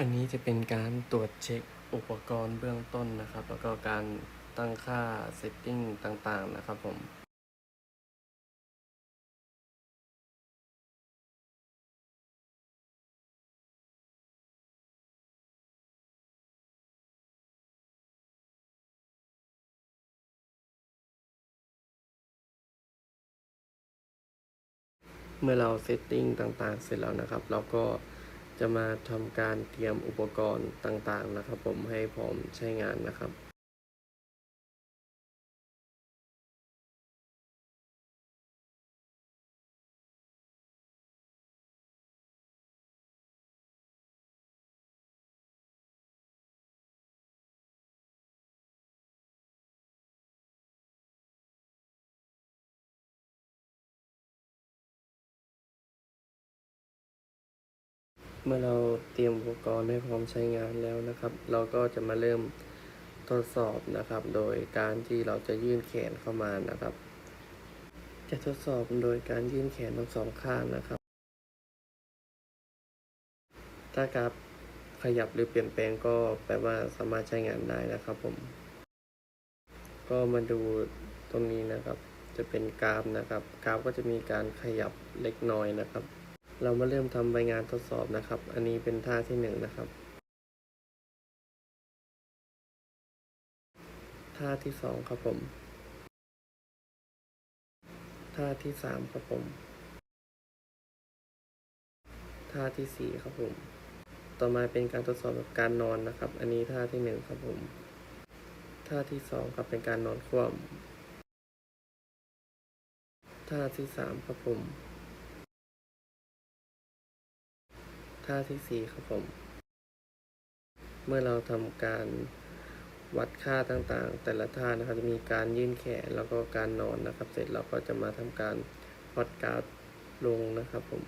อันนี้จะเป็นการตรวจเช็คอุปกรณ์เบื้องต้นนะครับ แล้วก็การตั้งค่าเซตติ้งต่างๆนะครับผมเมื่อเราเซตติ้งต่างๆ เสร็จแล้วนะครับ เราก็ จะมาทำการเตรียมอุปกรณ์ต่างๆนะครับ ผมให้พร้อมใช้งานนะครับ เมื่อเราเตรียมอุปกรณ์ให้พร้อมใช้งานแล้วนะครับ เราก็จะมาเริ่มทดสอบนะครับ โดยการที่เราจะยื่นแขนเข้ามานะครับ จะทดสอบโดยการยื่นแขนทั้งสองข้างนะครับ ถ้ากราฟขยับหรือเปลี่ยนแปลงก็แปลว่าสามารถใช้งานได้นะครับผม ก็มาดูตรงนี้นะครับ จะเป็นกราฟนะครับ กราฟก็จะมีการขยับเล็กน้อยนะครับ เรามาเริ่มทำใบงานทดสอบนะครับ อันนี้เป็นท่าที่หนึ่งนะครับ ท่าที่สองครับผม ท่าที่สามครับผม ท่าที่สี่ครับผม ต่อมาเป็นการทดสอบแบบการนอนนะครับ อันนี้ท่าที่หนึ่งครับผม ท่าที่สองครับเป็นการนอนคว่ำท่าที่สามครับผม ท่าที่สี่ครับผม เมื่อเราทำการวัดค่าต่างๆ แต่ละท่านะครับ จะมีการยื่นแขนแล้วก็การนอนนะครับ เสร็จเราก็จะมาทำการพอดการ์ดลงนะครับผม